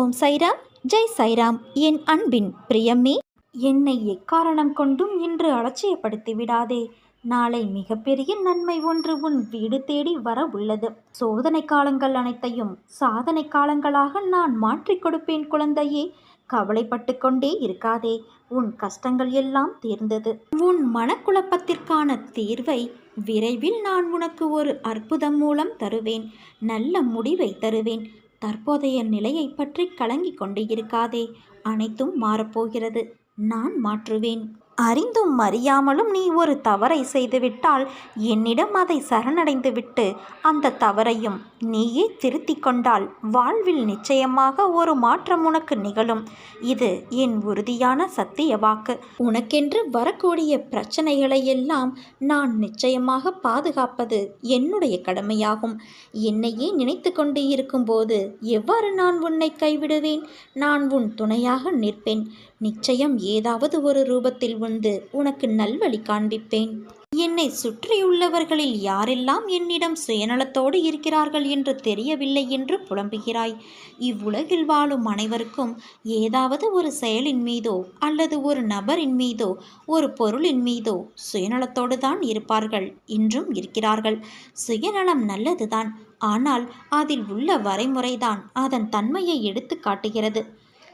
ஓம் சைராம் ஜெய் சைராம். என் அன்பின் பிரியமே என்னை எக்காரணம் கொண்டும் இன்று அலட்சியப்படுத்தி விடாதே. நாளை மிகப்பெரிய நன்மை ஒன்று உன் வீடு தேடி வர உள்ளது. சோதனை காலங்கள் அனைத்தையும் சாதனை காலங்களாக நான் மாற்றிக் கொடுப்பேன் குழந்தையே. கவலைப்பட்டு கொண்டே இருக்காதே உன் கஷ்டங்கள் எல்லாம் தீர்ந்தது. உன் மனக்குழப்பத்திற்கான தீர்வை விரைவில் நான் உனக்கு ஒரு அற்புதம் மூலம் தருவேன். நல்ல முடிவை தருவேன். தற்போதைய நிலையை பற்றி கலங்கிக் கொண்டு இருக்காதே. அனைத்தும் மாறப்போகிறது நான் மாற்றுவேன். அறிந்தும் அறியாமலும் நீ ஒரு தவறை செய்துவிட்டால் என்னிடம் அதை சரணடைந்துவிட்டு அந்த தவறையும் நீயே திருத்தி கொண்டால் வாழ்வில் நிச்சயமாக ஒரு மாற்றம் உனக்கு நிகழும். இது என் உறுதியான சத்திய வாக்கு. உனக்கென்று வரக்கூடிய பிரச்சனைகளை எல்லாம் நான் நிச்சயமாக பாதுகாப்பது என்னுடைய கடமையாகும். என்னையே நினைத்து கொண்டு இருக்கும்போது எவ்வாறு நான் உன்னை கைவிடுவேன்? நான் உன் துணையாக நிற்பேன். நிச்சயம் ஏதாவது ஒரு ரூபத்தில் வந்து உனக்கு நல்வழி காண்பிப்பேன். என்னை சுற்றியுள்ளவர்களில் யாரெல்லாம் என்னிடம் சுயநலத்தோடு இருக்கிறார்கள் என்று தெரியவில்லை என்று புலம்புகிறாய். இவ்வுலகில் வாழும் அனைவருக்கும் ஏதாவது ஒரு செயலின் மீதோ அல்லது ஒரு நபரின் மீதோ ஒரு பொருளின் மீதோ சுயநலத்தோடு தான் இருப்பார்கள். இன்றும் இருக்கிறார்கள். சுயநலம் நல்லதுதான். ஆனால் அதில் உள்ள வரைமுறைதான் அதன் தன்மையை எடுத்து காட்டுகிறது.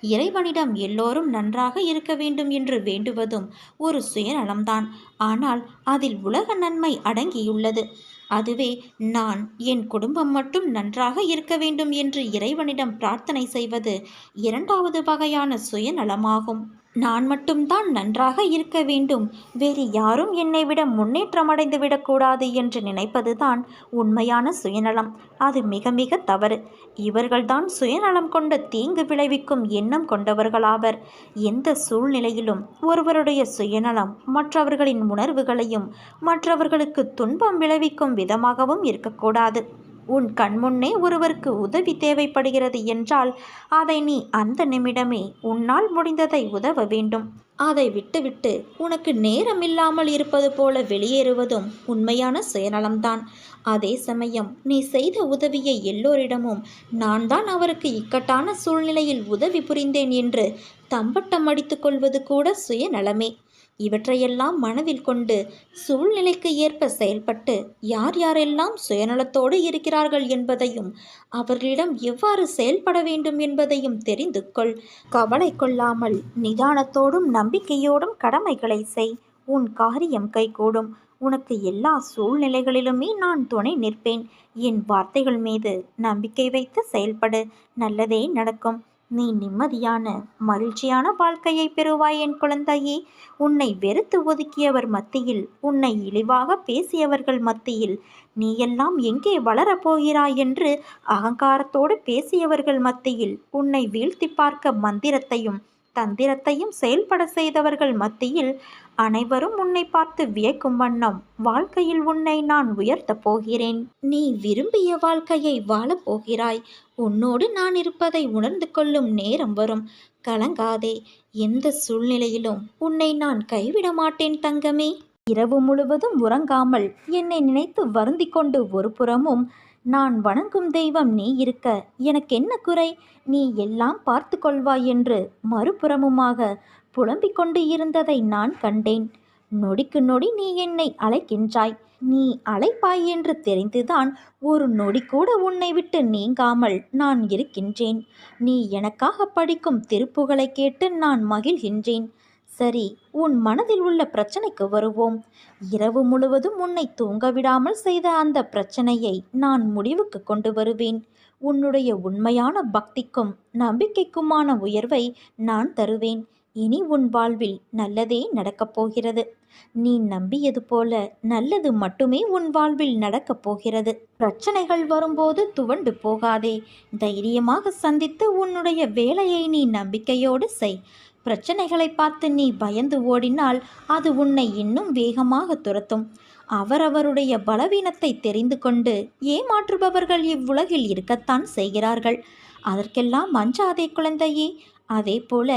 இறைவனிடம் எல்லோரும் நன்றாக இருக்க வேண்டும் என்று வேண்டுவதும் ஒரு சுயநலம்தான். ஆனால் அதில் உலக நன்மை அடங்கியுள்ளது. அதுவே நான் என் குடும்பம் மட்டும் நன்றாக இருக்க வேண்டும் என்று இறைவனிடம் பிரார்த்தனை செய்வது இரண்டாவது வகையான சுயநலமாகும். நான் மட்டும்தான் நன்றாக இருக்க வேண்டும். வேறு யாரும் என்னை விட முன்னேற்றம் அடைந்து விடக்கூடாது என்று நினைப்பதுதான் உண்மையான சுயநலம். அது மிக மிக தவறு. இவர்கள்தான் சுயநலம் கொண்ட தீங்கு விளைவிக்கும் எண்ணம் கொண்டவர்களாவர். எந்த சூழ்நிலையிலும் ஒருவருடைய சுயநலம் மற்றவர்களின் உணர்வுகளையும் மற்றவர்களுக்கு துன்பம் விளைவிக்கும் விதமாகவும் இருக்கக்கூடாது. உன் கண்முன்னே ஒருவருக்கு உதவி தேவைப்படுகிறது என்றால் அதை நீ அந்த நிமிடமே உன்னால் முடிந்ததை உதவ வேண்டும். அதை விட்டுவிட்டு உனக்கு நேரம் இல்லாமல் இருப்பது போல வெளியேறுவதும் உண்மையான சுயநலம்தான். அதே சமயம் நீ செய்த உதவியை எல்லோரிடமும் நான் தான் அவருக்கு இக்கட்டான சூழ்நிலையில் உதவி புரிந்தேன் என்று தம்பட்டம் அடித்துக்கொள்வது கூட சுயநலமே. இவற்றையெல்லாம் மனதில் கொண்டு சூழ்நிலைக்கு ஏற்ப செயல்பட்டு யார் யாரெல்லாம் சுயநலத்தோடு இருக்கிறார்கள் என்பதையும் அவர்களிடம் எவ்வாறு செயல்பட வேண்டும் என்பதையும் தெரிந்து கொள். கவலை கொள்ளாமல் நிதானத்தோடும் நம்பிக்கையோடும் கடமைகளை செய். உன் காரியம் கைகூடும். உனக்கு எல்லா சூழ்நிலைகளிலுமே நான் துணை நிற்பேன். என் வார்த்தைகள் மீது நம்பிக்கை வைத்து செயல்படு. நல்லதே நடக்கும். நீ நிம்மதியான மகிழ்ச்சியான வாழ்க்கையை பெறுவாய் என் குழந்தையே. உன்னை வெறுத்து ஒதுக்கியவர் மத்தியில் உன்னை இழிவாக பேசியவர்கள் மத்தியில் நீ எல்லாம் எங்கே வளரப்போகிறாய் என்று அகங்காரத்தோடு பேசியவர்கள் மத்தியில் உன்னை வீழ்த்தி பார்க்க மந்திரத்தையும் தந்திரத்தையும் செயல்பட செய்தவர்கள் மத்தியில் அனைவரும் உன்னை பார்த்து வியக்கும் வண்ணம் வாழ்க்கையில் உன்னை நான் உயர்த்தப் போகிறேன். நீ விரும்பிய வாழ்க்கையை வாழப் போகிறாய். உன்னோடு நான் இருப்பதை உணர்ந்து கொள்ளும் நேரம் வரும். கலங்காதே. எந்த சூழ்நிலையிலும் உன்னை நான் கைவிட மாட்டேன் தங்கமே. இரவு முழுவதும் உறங்காமல் என்னை நினைத்து வருந்திக் கொண்டு ஒரு புறமும் நான் வணங்கும் தெய்வம் நீ இருக்க எனக்கு என்ன குறை? நீ எல்லாம் பார்த்து கொள்வாய் என்று மறுபுறமுமாக புலம்பிக் கொண்டு இருந்ததை நான் கண்டேன். நொடிக்கு நொடி நீ என்னை அழைக்கின்றாய். நீ அழைப்பாய் என்று தெரிந்துதான் ஒரு நொடி கூட உன்னை விட்டு நீங்காமல் நான் இருக்கின்றேன். நீ எனக்காக படிக்கும் திருப்புகளை கேட்டு நான் மகிழ்கின்றேன். சரி உன் மனதில் உள்ள பிரச்சனைக்கு வருவோம். இரவு முழுவதும் உன்னை தூங்க விடாமல் செய்த அந்த பிரச்சனையை நான் முடிவுக்கு கொண்டு வருவேன். உன்னுடைய உண்மையான பக்திக்கும் நம்பிக்கைக்குமான உயர்வை நான் தருவேன். இனி உன் வாழ்வில் நல்லதே நடக்கப் போகிறது. நீ நம்பியது போல நல்லது மட்டுமே உன் வாழ்வில் நடக்கப் போகிறது. பிரச்சனைகள் வரும்போது துவண்டு போகாதே. தைரியமாக சந்தித்து உன்னுடைய வேலையை நீ நம்பிக்கையோடு செய். பிரச்சனைகளை பார்த்து நீ பயந்து ஓடினால் அது உன்னை இன்னும் வேகமாக துரத்தும். அவரவருடைய பலவீனத்தை தெரிந்து கொண்டு ஏமாற்றுபவர்கள் இவ்வுலகில் இருக்கத்தான் செய்கிறார்கள். அதற்கெல்லாம் மஞ்சாதே குழந்தையே. அதே போல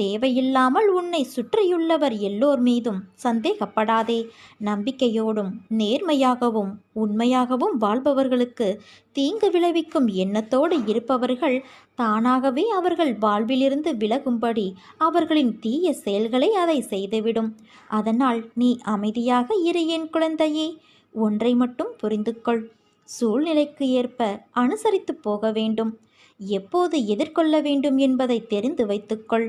தேவையில்லாமல் உன்னை சுற்றியுள்ளவர் எல்லோர் மீதும் சந்தேகப்படாதே. நம்பிக்கையோடும் நேர்மையாகவும் உண்மையாகவும் வாழ்பவர்களுக்கு தீங்கு விளைவிக்கும் எண்ணத்தோடு இருப்பவர்கள் தானாகவே அவர்கள் வாழ்விலிருந்து விலகும்படி அவர்களின் தீய செயல்களை அதை செய்துவிடும். அதனால் நீ அமைதியாக இரு என் குழந்தையே. ஒன்றை மட்டும் புரிந்து கொள் சூழ்நிலைக்கு ஏற்ப அனுசரித்து போக வேண்டும். எப்போது எதிர்கொள்ள வேண்டும் என்பதை தெரிந்து வைத்துக்கொள்.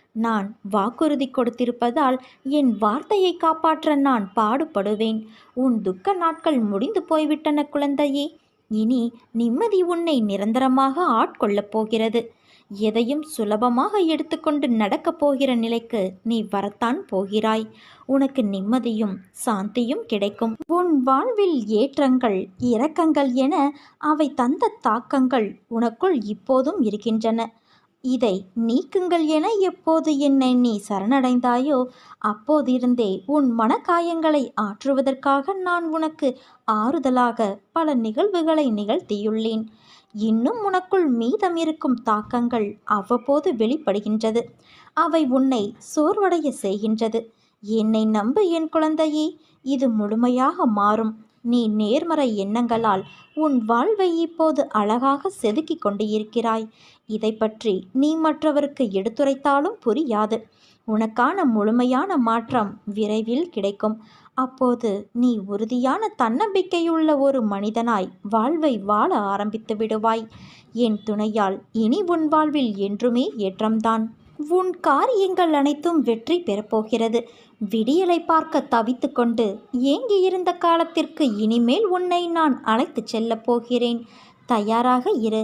நான் வாக்குறுதி கொடுத்திருப்பதால் என் வார்த்தையை காப்பாற்ற நான் பாடுபடுவேன். உன் துக்க நாட்கள் முடிந்து போய்விட்டன குழந்தையே. இனி நிம்மதி உன்னை நிரந்தரமாக ஆட்கொள்ளப் போகிறது. எதையும் சுலபமாக எடுத்துக்கொண்டு நடக்கப் போகிற நிலைக்கு நீ வரத்தான் போகிறாய். உனக்கு நிம்மதியும் சாந்தியும் கிடைக்கும். உன் வாழ்வில் ஏற்றங்கள் இரக்கங்கள் என அவை தந்த தாக்கங்கள் உனக்குள் இப்போதும் இருக்கின்றன. இதை நீக்குங்கள் என எப்போது என்னை நீ சரணடைந்தாயோ அப்போதிருந்தே உன் மனக்காயங்களை ஆற்றுவதற்காக நான் உனக்கு ஆறுதலாக பல நிகழ்வுகளை நிகழ்த்தியுள்ளேன். இன்னும் உனக்குள் மீதம் இருக்கும் தாக்கங்கள் அவ்வப்போது வெளிப்படுகின்றது. அவை உன்னை சோர்வடைய செய்கின்றது. என்னை நம்பு என் குழந்தையே இது முழுமையாக மாறும். நீ நேர்மறை எண்ணங்களால் உன் வாழ்வை இப்போது அழகாக செதுக்கிக் கொண்டு இருக்கிறாய் இதை பற்றி நீ மற்றவருக்கு எடுத்துரைத்தாலும் புரியாது. உனக்கான முழுமையான மாற்றம் விரைவில் கிடைக்கும். அப்போது நீ உறுதியான தன்னம்பிக்கையுள்ள ஒரு மனிதனாய் வாழ்வை வாழ ஆரம்பித்து விடுவாய். என் துணையால் இனி உன் வாழ்வில் என்றுமே ஏற்றம்தான். உன் காரியங்கள் அனைத்தும் வெற்றி பெறப்போகிறது. விடியலை பார்க்க தவித்து கொண்டு ஏங்கியிருந்த காலத்திற்கு இனிமேல் உன்னை நான் அழைத்துச் செல்லப் போகிறேன். தயாராக இரு.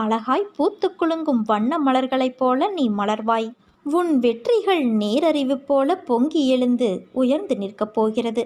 அழகாய் பூத்து குலுங்கும் வண்ண மலர்களைப் போல நீ மலர்வாய். உன் வெற்றிகள் நேரறிவு போல பொங்கி எழுந்து உயர்ந்து நிற்கப் போகிறது.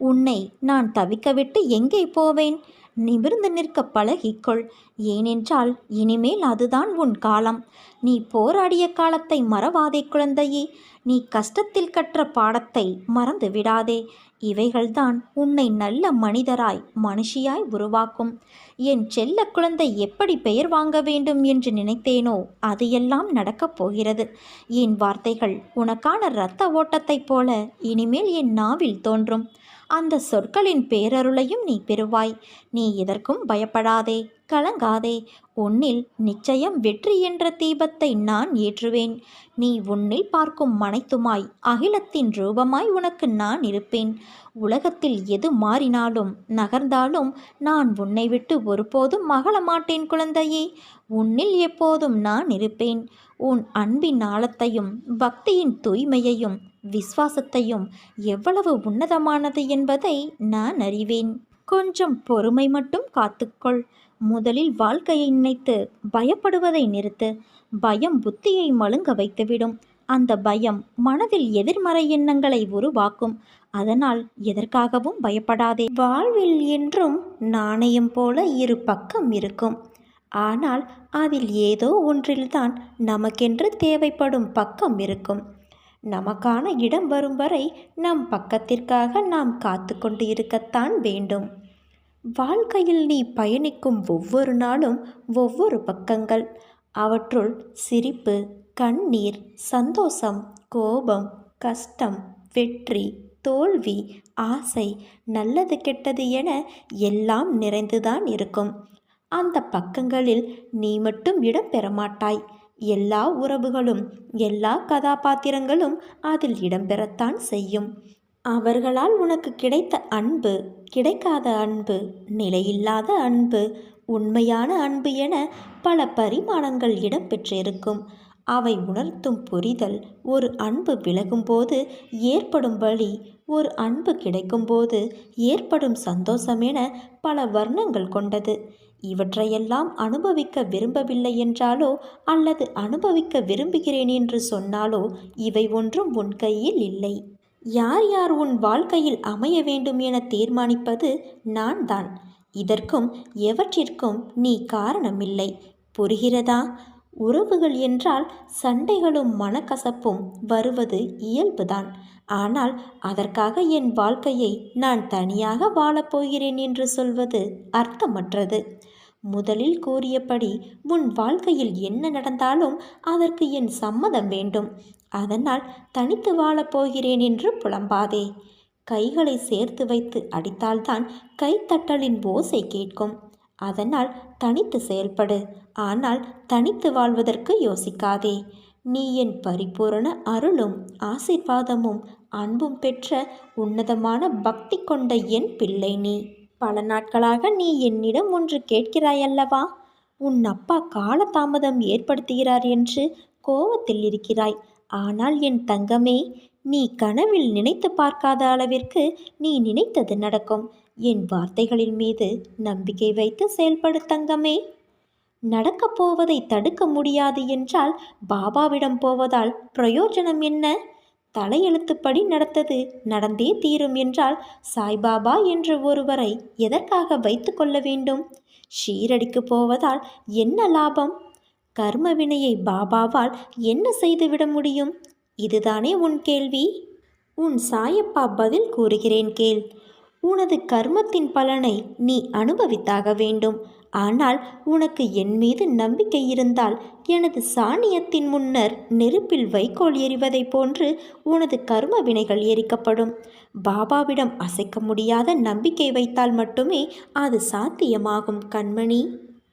உன்னை நான் தவிக்கவிட்டு எங்கே போவேன்? நிமிர்ந்து நிற்க பழகிக்கொள் ஏனென்றால் இனிமேல் அதுதான் உன் காலம். நீ போராடிய காலத்தை மறவாதே குழந்தையே. நீ கஷ்டத்தில் கற்ற பாடத்தை மறந்து விடாதே. இவைகள்தான் உன்னை நல்ல மனிதராய் மனுஷியாய் உருவாக்கும். என் செல்ல குழந்தை எப்படி பெயர் வாங்க வேண்டும் என்று நினைத்தேனோ அது எல்லாம் நடக்கப் போகிறது. என் வார்த்தைகள் உனக்கான இரத்த ஓட்டத்தைப் போல இனிமேல் என் நாவில் தோன்றும். அந்த சொற்களின் பேரருளையும் நீ பெறுவாய். நீ எதற்கும் பயப்படாதே. கலங்காதே. உன்னில் நிச்சயம் வெற்றி என்ற தீபத்தை நான் ஏற்றுவேன். நீ உன்னில் பார்க்கும் மனைத்துமாய் அகிலத்தின் ரூபமாய் உனக்கு நான் இருப்பேன். உலகத்தில் எது மாறினாலும் நகர்ந்தாலும் நான் உன்னை விட்டு ஒருபோதும் மகள மாட்டேன் குழந்தையே. உன்னில் எப்போதும் நான் இருப்பேன். உன் அன்பின் ஆழத்தையும் பக்தியின் தூய்மையையும் விசுவாசத்தையும் எவ்வளவு உன்னதமானது என்பதை நான் அறிவேன். கொஞ்சம் பொறுமை மட்டும் காத்துக்கொள். முதலில் வாழ்க்கையை நினைத்து பயப்படுவதை நிறுத்து. பயம் புத்தியை மழுங்க வைத்துவிடும். அந்த பயம் மனதில் எதிர்மறை எண்ணங்களை உருவாக்கும். அதனால் எதற்காகவும் பயப்படாதே. வாழ்வில் என்றும் நாணயம் போல இரு பக்கம் இருக்கும். ஆனால் அதில் ஏதோ ஒன்றில்தான் நமக்கென்று தேவைப்படும் பக்கம் இருக்கும். நமக்கான இடம் வரும் வரை நம் பக்கத்திற்காக நாம் காத்து கொண்டு இருக்கத்தான் வேண்டும். வாழ்க்கையில் நீ பயணிக்கும் ஒவ்வொரு நாளும் ஒவ்வொரு பக்கங்கள். அவற்றுள் சிரிப்பு கண்ணீர் சந்தோஷம் கோபம் கஷ்டம் வெற்றி தோல்வி ஆசை நல்லது கெட்டது என எல்லாம் நிறைந்துதான் இருக்கும். அந்த பக்கங்களில் நீ மட்டும் இடம் பெறமாட்டாய் எல்லா உறவுகளும் எல்லா கதாபாத்திரங்களும் அதில் இடம்பெறத்தான் செய்யும். அவர்களால் உனக்கு கிடைத்த அன்பு கிடைக்காத அன்பு நிலையில்லாத அன்பு உண்மையான அன்பு என பல பரிமாணங்கள் இடம்பெற்றிருக்கும். அவை உணர்த்தும் புரிதல் ஒரு அன்பு விலகும்போது ஏற்படும் வழி ஒரு அன்பு கிடைக்கும்போது ஏற்படும் சந்தோஷம் என பல வர்ணங்கள் கொண்டது. இவற்றையெல்லாம் அனுபவிக்க விரும்பவில்லை என்றாலோ அல்லது அனுபவிக்க விரும்புகிறேன் என்று சொன்னாலோ இவை ஒன்றும் உன் கையில் இல்லை. யார் யார் உன் வாழ்க்கையில் அமைய வேண்டும் என தீர்மானிப்பது நான் தான் இதற்கும் எவற்றிற்கும் நீ காரணமில்லை. புரிகிறதா? உறவுகள் என்றால் சண்டைகளும் மனக்கசப்பும் வருவது இயல்புதான். ஆனால் அதற்காக என் வாழ்க்கையை நான் தனியாக வாழப்போகிறேன் என்று சொல்வது அர்த்தமற்றது. முதலில் கூறியபடி உன் வாழ்க்கையில் என்ன நடந்தாலும் அதற்கு என் சம்மதம் வேண்டும். அதனால் தனித்து வாழப்போகிறேன் என்று புலம்பாதே. கைகளை சேர்த்து வைத்து அடித்தால்தான் கைத்தட்டலின் ஓசை கேட்கும். அதனால் தனித்து செயல்படு. ஆனால் தனித்து வாழ்வதற்கு யோசிக்காதே. நீ என் பரிபூரண அருளும் ஆசிர்வாதமும் அன்பும் பெற்ற உன்னதமான பக்தி கொண்ட என் பிள்ளை நீ. பல நாட்களாக நீ என்னிடம் ஒன்று கேட்கிறாயல்லவா? உன் அப்பா காலதாமதம் ஏற்படுத்துகிறார் என்று கோவத்தில் இருக்கிறாய். ஆனால் என் தங்கமே நீ கனவில் நினைத்து பார்க்காத அளவிற்கு நீ நினைத்தது நடக்கும். என் வார்த்தைகளின் மீது நம்பிக்கை வைத்து செயல்படு தங்கமே. நடக்கப் போவதை தடுக்க முடியாது என்றால் பாபாவிடம் போவதால் பிரயோஜனம் என்ன? தலையெழுத்துப்படி நடத்தது நடந்தே தீரும் என்றால் சாய்பாபா என்று ஒருவரை எதற்காக வைத்து கொள்ள வேண்டும்? ஷீரடிக்கு போவதால் என்ன லாபம்? கர்ம வினையை பாபாவால் என்ன செய்துவிட முடியும்? இதுதானே உன் கேள்வி? உன் சாயப்பா பதில் கூறுகிறேன் கேள். உனது கர்மத்தின் பலனை நீ அனுபவித்தாக வேண்டும். ஆனால் உனக்கு என் மீது நம்பிக்கை இருந்தால் எனது சாணியத்தின் முன்னர் நெருப்பில் வைக்கோல் எறிவதைப் போன்று உனது கர்ம வினைகள் எரிக்கப்படும். பாபாவிடம் அசைக்க முடியாத நம்பிக்கை வைத்தால் மட்டுமே அது சாத்தியமாகும் கண்மணி.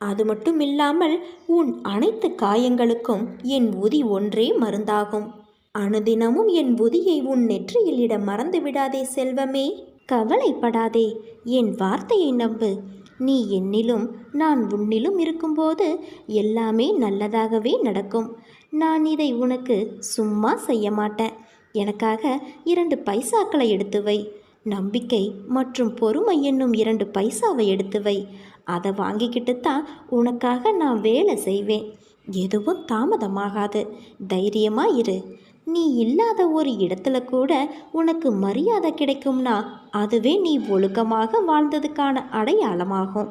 அது மட்டும் இல்லாமல் உன் அனைத்து காயங்களுக்கும் என் உதி ஒன்றே மருந்தாகும். அனுதினமும் என் உதியை உன் நெற்றியில் இட மறந்து விடாதே செல்வமே. கவலைப்படாதே என் வார்த்தையை நம்பு. நீ என்னிலும் நான் உன்னிலும் இருக்கும்போது எல்லாமே நல்லதாகவே நடக்கும். நான் இதை உனக்கு சும்மா செய்ய மாட்டேன். எனக்காக இரண்டு பைசாக்களை எடுத்து வை. நம்பிக்கை மற்றும் பொறுமை என்னும் இரண்டு பைசாவை எடுத்து வை. அதை வாங்கிக்கிட்டு தான் உனக்காக நான் வேலை செய்வேன். எதுவும் தாமதமாகாது. தைரியமாக இரு. நீ இல்லாத ஒரு இடத்துல கூட உனக்கு மரியாதை கிடைக்கும்னா அதுவே நீ ஒழுக்கமாக வாழ்ந்ததுக்கான அடையாளமாகும்.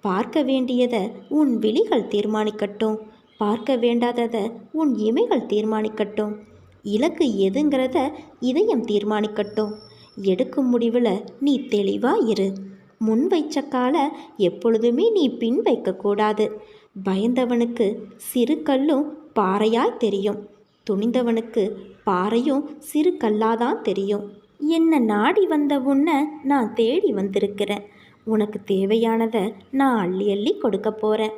பார்க்க வேண்டியதை உன் விழிகள் தீர்மானிக்கட்டும். பார்க்க வேண்டாததை உன் இமைகள் தீர்மானிக்கட்டும். இலக்கு எதுங்கிறத இதயம் தீர்மானிக்கட்டும். எடுக்கும் முடிவில் நீ தெளிவாக இரு. முன் வைச்ச காலை எப்பொழுதுமே நீ பின் வைக்கக்கூடாது. பயந்தவனுக்கு சிறு கல்லும் பாறையாய் தெரியும். துணிந்தவனுக்கு பாறையும் சிறு கல்லாதான் தெரியும். என்னை நாடி வந்த உன்னை நான் தேடி வந்திருக்கிறேன். உனக்கு தேவையானதை நான் அள்ளி அள்ளி கொடுக்க போகிறேன்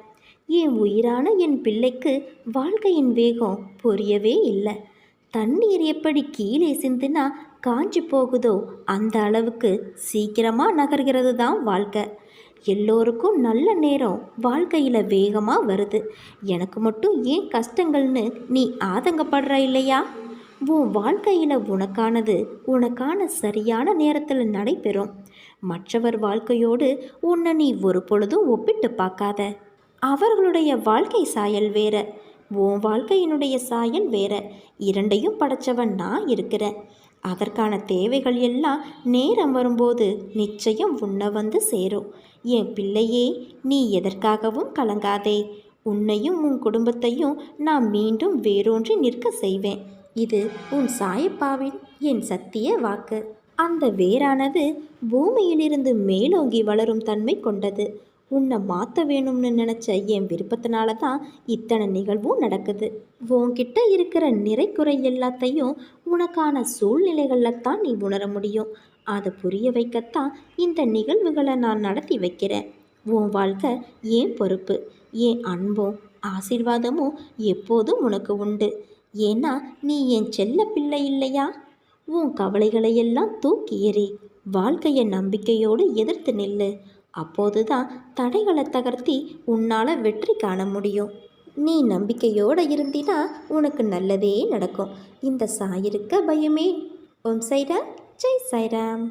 என் உயிரான என் பிள்ளைக்கு வாழ்க்கையின் வேகம் புரியவே இல்லை. தண்ணீர் எப்படி கீழே சிந்துனா காஞ்சி போகுதோ அந்த அளவுக்கு சீக்கிரமாக நகர்கிறது தான் வாழ்க்கை. எல்லோருக்கும் நல்ல நேரம் வாழ்க்கையில் வேகமாக வருது. எனக்கு மட்டும் ஏன் கஷ்டங்கள்னு நீ ஆதங்கப்படுற இல்லையா? உன் வாழ்க்கையில் உனக்கானது உனக்கான சரியான நேரத்தில் நடைபெறும். மற்றவர் வாழ்க்கையோடு உன்னை நீ ஒரு பொழுதும் ஒப்பிட்டு பார்க்காத. அவர்களுடைய வாழ்க்கை சாயல் வேற. உன் வாழ்க்கையினுடைய சாயல் வேற. இரண்டையும் படைச்சவன் நான் இருக்கிறேன். அதற்கான தேவைகள் எல்லாம் நேரம் வரும்போது நிச்சயம் உன்னை வந்து சேரும். என் பிள்ளையே நீ எதற்காகவும் கலங்காதே. உன்னையும் உன் குடும்பத்தையும் நான் மீண்டும் வேரூன்றி நிற்க செய்வேன். இது உன் சாயப்பாவின் என் சத்திய வாக்கு. அந்த வேரானது பூமியிலிருந்து மேலோங்கி வளரும் தன்மை கொண்டது. உன்னை மாற்ற வேணும்னு நினச்ச என் விருப்பத்தினால தான் இத்தனை நிகழ்வும் நடக்குது. உன்கிட்ட இருக்கிற நிறைக்குறை எல்லாத்தையும் உனக்கான சூழ்நிலைகளில் தான் நீ உணர முடியும். அதை புரிய வைக்கத்தான் இந்த நிகழ்வுகளை நான் நடத்தி வைக்கிறேன். உன் வாழ்க்கை ஏன் பொறுப்பு? ஏன் அன்பும் ஆசீர்வாதமும் எப்போதும் உனக்கு உண்டு. ஏன்னா நீ என் செல்ல பிள்ளை இல்லையா? உன் கவலைகளையெல்லாம் தூக்கி எறி வாழ்க்கையை நம்பிக்கையோடு எதிர்த்து நில்லு. அப்போதுதான் தடைகளை தகர்த்தி உன்னால் வெற்றி காண முடியும். நீ நம்பிக்கையோடு இருந்தினா உனக்கு நல்லதே நடக்கும். இந்த சாயிருக்க பயமே. ஓம் சைராம். ஜெய் சாய்ராம்